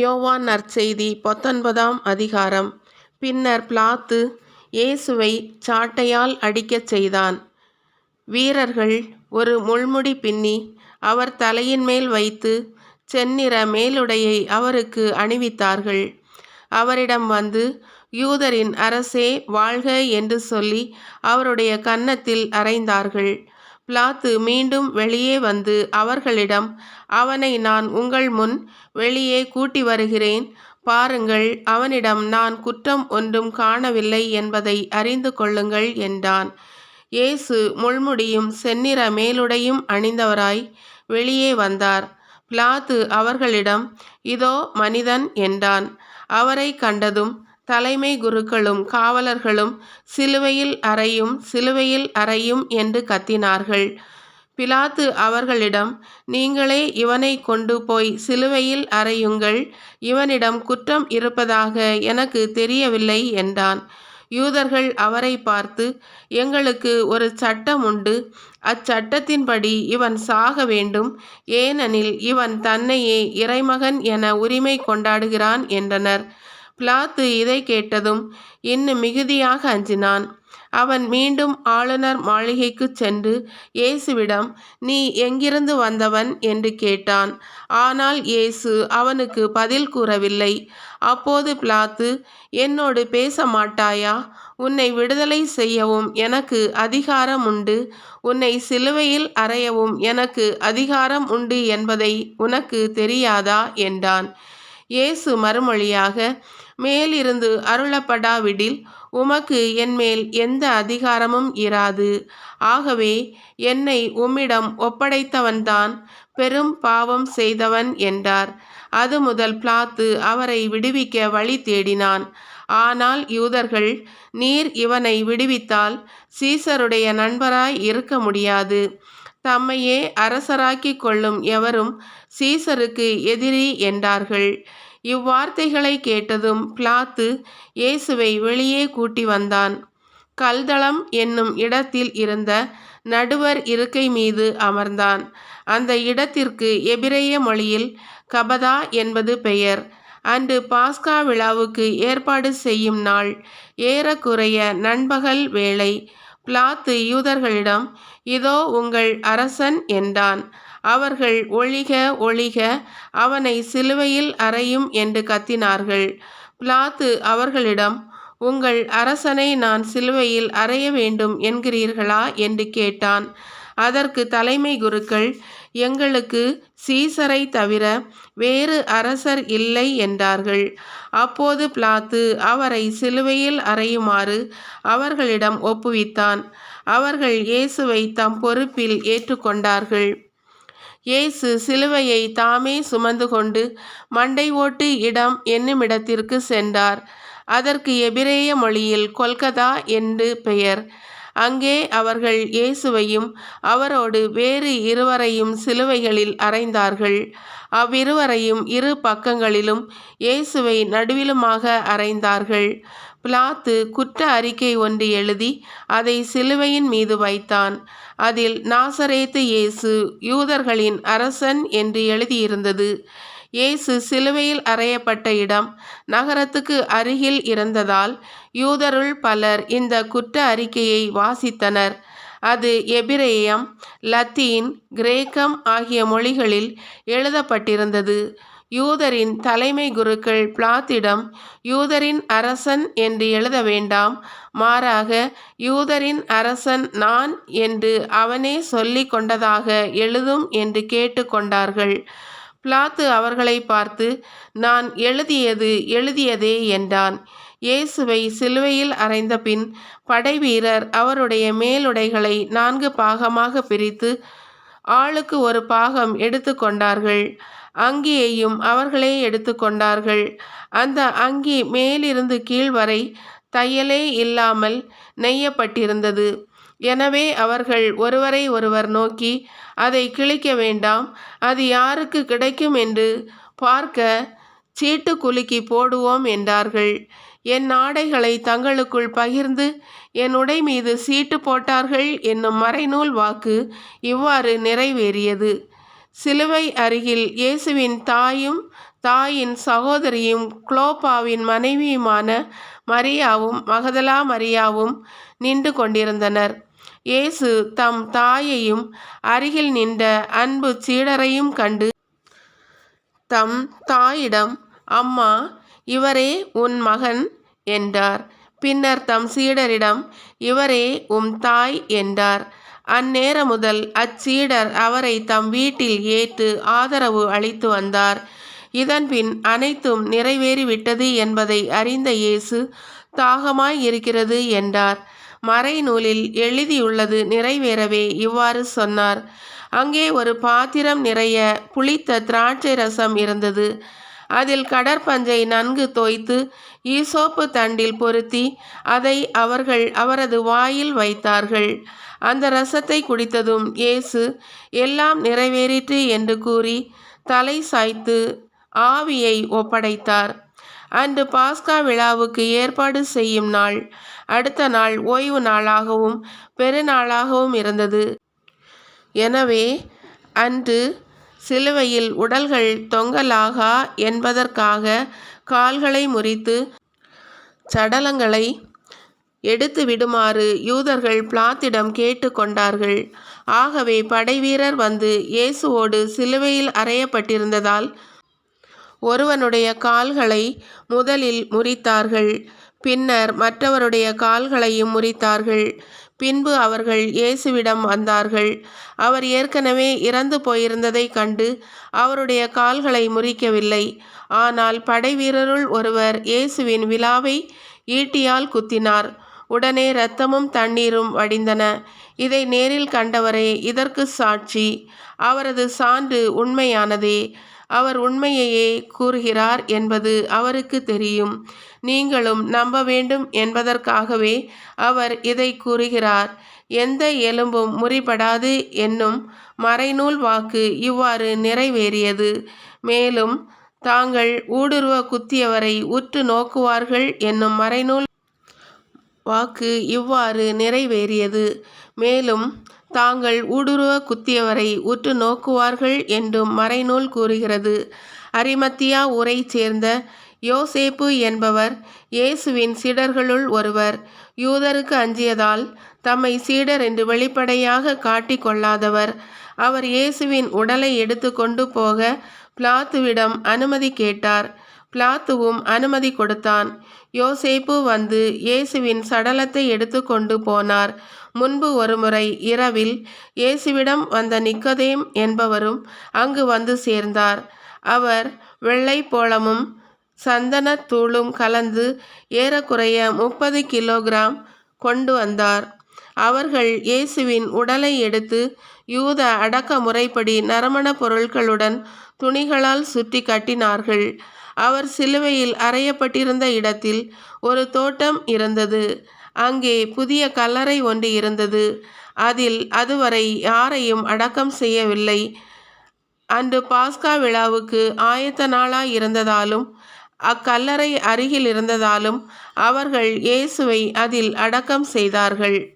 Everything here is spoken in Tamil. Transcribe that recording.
யோவான் நற்செய்தி பத்தொன்பதாம் அதிகாரம். பின்னர் பிளாத்து இயேசுவை சாட்டையால் அடிக்கச் செய்தான். வீரர்கள் ஒரு முள்முடி பின்னி அவர் தலையின் மேல் வைத்து செந்நிற மேலுடையை அவருக்கு அணிவித்தார்கள். அவரிடம் வந்து யூதரின் அரசே வாழ்க என்று சொல்லி அவருடைய கன்னத்தில் அறைந்தார்கள். பிலாத்து மீண்டும் வெளியே வந்து அவர்களிடம் அவனை நான் உங்கள் முன் வெளியே கூட்டி வருகிறேன். பாருங்கள் அவனிடம் நான் குற்றம் ஒன்றும் காணவில்லை என்பதை அறிந்து கொள்ளுங்கள் என்றான். இயேசு முள்முடியும் செந்நிற மேலுடையும் அணிந்தவராய் வெளியே வந்தார். பிலாத்து அவர்களிடம் இதோ மனிதன் என்றான். அவரை கண்டதும் தலைமை குருக்களும் காவலர்களும் சிலுவையில் அறையும் சிலுவையில் அறையும் என்று கத்தினார்கள். பிலாத்து அவர்களிடம் நீங்களே இவனை கொண்டு போய் சிலுவையில் அறையுங்கள். இவனிடம் குற்றம் இருப்பதாக எனக்கு தெரியவில்லை என்றான். யூதர்கள் அவரை பார்த்து எங்களுக்கு ஒரு சட்டம் உண்டு. அச்சட்டத்தின்படி இவன் சாக வேண்டும். ஏனெனில் இவன் தன்னையே இறைமகன் என உரிமை கொண்டாடுகிறான் என்றனர். பிளாத்து இதை கேட்டதும் இன்னும் மிகுதியாக அஞ்சினான். அவன் மீண்டும் ஆளுநர் மாளிகைக்கு சென்று இயேசுவிடம் நீ எங்கிருந்து வந்தவன்? என்று கேட்டான். ஆனால் இயேசு அவனுக்கு பதில் கூறவில்லை. அப்போது பிளாத்து என்னோடு பேச மாட்டாயா? உன்னை விடுதலை செய்யவும் எனக்கு அதிகாரம் உண்டு. உன்னை சிலுவையில் அறையவும் எனக்கு அதிகாரம் உண்டு என்பதை உனக்கு தெரியாதா? என்றான். இயேசு மறுமொழியாக மேலிருந்து அருளப்படாவிடில் உமக்கு என்மேல் எந்த அதிகாரமும் இராது. ஆகவே என்னை உம்மிடம் ஒப்படைத்தவன்தான் பெரும் பாவம் செய்தவன் என்றார். அது முதல் பிளாத்து அவரை விடுவிக்க வழி தேடினான். ஆனால் யூதர்கள் நீர் இவனை விடுவித்தால் சீசருடைய நண்பராய் இருக்க முடியாது. தம்மையே அரசராக்கி கொள்ளும் எவரும் சீசருக்கு எதிரி என்றார்கள். இவ்வார்த்தைகளை கேட்டதும் பிளாத்து இயேசுவை வெளியே கூட்டி வந்தான். கல்தளம் என்னும் இடத்தில் இருந்த நடுவர் இருக்கை மீது அமர்ந்தான். அந்த இடத்திற்கு எபிரேய மொழியில் கபதா என்பது பெயர். அன்று பாஸ்கா விழாவுக்கு ஏற்பாடு செய்யும் நாள் ஏறக்குறைய நண்பகல் வேளை. பிளாத்து யூதர்களிடம் இதோ உங்கள் அரசன் என்றான். அவர்கள் ஒழிக ஒழிக அவனை சிலுவையில் அறையும் என்று கத்தினார்கள். பிளாத்து அவர்களிடம் உங்கள் அரசனை நான் சிலுவையில் அறைய வேண்டும் என்கிறீர்களா? என்று கேட்டான். அதற்கு தலைமை குருக்கள் எங்களுக்கு சீசரை தவிர வேறு அரசர் இல்லை என்றார்கள். அப்போது பிளாத்து அவரை சிலுவையில் அறையுமாறு அவர்களிடம் ஒப்புவித்தான். அவர்கள் இயேசுவை தம் பொறுப்பில் ஏற்றுக்கொண்டார்கள். இயேசு சிலுவையை தாமே சுமந்து கொண்டு மண்டை ஓட்டு இடம் என்னுமிடத்திற்கு சென்றார். அதற்கு எபிரேய மொழியில் கொல்கதா என்று பெயர். அங்கே அவர்கள் இயேசுவையும் அவரோடு வேறு இருவரையும் சிலுவைகளில் அறைந்தார்கள். அவ்விருவரையும் இரு பக்கங்களிலும் இயேசுவை நடுவிலுமாக அறைந்தார்கள். பிளாத்து குற்ற அறிக்கை ஒன்று எழுதி அதை சிலுவையின் மீது வைத்தான். அதில் நாசரேத்து இயேசு யூதர்களின் அரசன் என்று எழுதியிருந்தது. இயேசு சிலுவையில் அறையப்பட்ட இடம் நகரத்துக்கு அருகில் இருந்ததால் யூதருள் பலர் இந்த குற்ற அறிக்கையை வாசித்தனர். அது எபிரேயம் லத்தீன் கிரேக்கம் ஆகிய மொழிகளில் எழுதப்பட்டிருந்தது. யூதரின் தலைமை குருக்கள் பிளாத்திடம் யூதரின் அரசன் என்று எழுத வேண்டாம். மாறாக யூதரின் அரசன் நான் என்று அவனே சொல்லி கொண்டதாக எழுதும் என்று கேட்டுக்கொண்டார்கள் பிளாத்து அவர்களை பார்த்து நான் எழுதியது எழுதியதே என்றான். இயேசுவை சிலுவையில் அறைந்த பின் படைவீரர் அவருடைய மேலுடைகளை நான்கு பாகமாக பிரித்து ஆளுக்கு ஒரு பாகம் எடுத்து கொண்டார்கள். அங்கியையும் அவர்களே எடுத்து கொண்டார்கள். அந்த அங்கி மேலிருந்து கீழ் வரை தையலே இல்லாமல் நெய்யப்பட்டிருந்தது. எனவே அவர்கள் ஒருவரை ஒருவர் நோக்கி அதை கிழிக்க வேண்டாம் அது யாருக்கு கிடைக்கும் என்று பார்க்க சீட்டு குலுக்கி போடுவோம் என்றார்கள். என் ஆடைகளை தங்களுக்குள் பகிர்ந்து என் உடை மீது சீட்டு போட்டார்கள் என்னும் மறைநூல் வாக்கு இவ்வாறு நிறைவேறியது. சிலுவை அருகில் இயேசுவின் தாயும் தாயின் சகோதரியும் குளோபாவின் மனைவியுமான மரியாவும் மகதலா மரியாவும் நின்று கொண்டிருந்தனர். இயேசு தம் தாயையும் அருகில் நின்ற அன்பு சீடரையும் கண்டு தம் தாயிடம் அம்மா இவரே உன் மகன் என்றார். பின்னர் தம் சீடரிடம் இவரே உம் தாய் என்றார். அந்நேர முதல் அச்சீடர் அவரை தம் வீட்டில் ஏற்று ஆதரவு அளித்து வந்தார். இதன்பின் அனைத்தும் நிறைவேறிவிட்டது என்பதை அறிந்த இயேசு தாகமாய் இருக்கிறது என்றார். மறைநூலில் எழுதியுள்ளது நிறைவேறவே இவ்வாறு சொன்னார். அங்கே ஒரு பாத்திரம் நிறைய புளித்த திராட்சை ரசம் இருந்தது. அதில் கடற்பஞ்சை நன்கு தோய்த்து ஈசோப்பு தண்டில் பொருத்தி அதை அவர்கள் அவரது வாயில் வைத்தார்கள். அந்த ரசத்தை குடித்ததும் இயேசு எல்லாம் நிறைவேறிற்று என்று கூறி தலை சாய்த்து ஆவியை ஒப்படைத்தார். அன்று பாஸ்கா விழாவுக்கு ஏற்பாடு செய்யும் நாள். அடுத்த நாள் ஓய்வு நாளாகவும் பெருநாளாகவும் இருந்தது. எனவே அன்று சிலுவையில் உடல்கள் தொங்கலாகா என்பதற்காக கால்களை முறித்து சடலங்களை எடுத்து விடுமாறு யூதர்கள் பிளாத்திடம் கேட்டுக்கொண்டார்கள் ஆகவே படைவீரர் வந்து இயேசுவோடு சிலுவையில் அறையப்பட்டிருந்ததால் ஒருவனுடைய கால்களை முதலில் முறித்தார்கள் பின்னர் மற்றவருடைய கால்களையும் முறித்தார்கள். பின்பு அவர்கள் இயேசுவிடம் வந்தார்கள். அவர் ஏற்கனவே இறந்து போயிருந்ததைக் கண்டு அவருடைய கால்களை முறிக்கவில்லை. ஆனால் படைவீரருள் ஒருவர் இயேசுவின் விழாவை ஈட்டியால் குத்தினார். உடனே இரத்தமும் தண்ணீரும் வடிந்தன. இதை நேரில் கண்டவரே இதற்கு சாட்சி. அவரது சான்று உண்மையானதே. அவர் உண்மையையே கூறுகிறார் என்பது அவருக்கு தெரியும். நீங்களும் நம்ப வேண்டும் என்பதற்காகவே அவர் இதை கூறுகிறார். எந்த எலும்பும் முறிபடாது என்னும் மறைநூல் வாக்கு இவ்வாறு நிறைவேறியது. மேலும் தாங்கள் ஊடுருவ குத்தியவரை உற்று நோக்குவார்கள் என்னும் மறைநூல் வாக்கு இவ்வாறு நிறைவேறியது. மேலும் தாங்கள் ஊடுருவ குத்தியவரை உற்று நோக்குவார்கள் என்றும் மறைநூல் கூறுகிறது. அரிமத்தியா ஊரை சேர்ந்த யோசேப்பு என்பவர் இயேசுவின் சீடர்களுள் ஒருவர். யூதருக்கு அஞ்சியதால் தம்மை சீடர் என்று வெளிப்படையாக காட்டிக்கொள்ளாதவர் அவர் இயேசுவின் உடலை எடுத்து கொண்டு போக பிளாத்துவிடம் அனுமதி கேட்டார். பிளாத்துவும் அனுமதி கொடுத்தான். யோசேப்பு வந்து இயேசுவின் சடலத்தை எடுத்துக்கொண்டு போனார். முன்பு ஒருமுறை இரவில் இயேசுவிடம் வந்த நிக்கதேம் என்பவரும் அங்கு வந்து சேர்ந்தார். அவர் வெள்ளை போளமும் சந்தனத்தூளும் கலந்து ஏறக்குறைய முப்பது கிலோகிராம் கொண்டு வந்தார். அவர்கள் இயேசுவின் உடலை எடுத்து யூத அடக்க முறைப்படி நறுமண பொருட்களுடன் துணிகளால் சுற்றி கட்டினார்கள். அவர் சிலுவையில் அறையப்பட்டிருந்த இடத்தில் ஒரு தோட்டம் இருந்தது. அங்கே புதிய கல்லறை ஒன்று இருந்தது. அதில் அதுவரை யாரையும் அடக்கம் செய்யவில்லை. அன்று பாஸ்கா விழாவுக்கு ஆயத்த நாளாய் இருந்ததாலும் அக்கல்லறை அருகில் இருந்ததாலும் அவர்கள் இயேசுவை அதில் அடக்கம் செய்தார்கள்.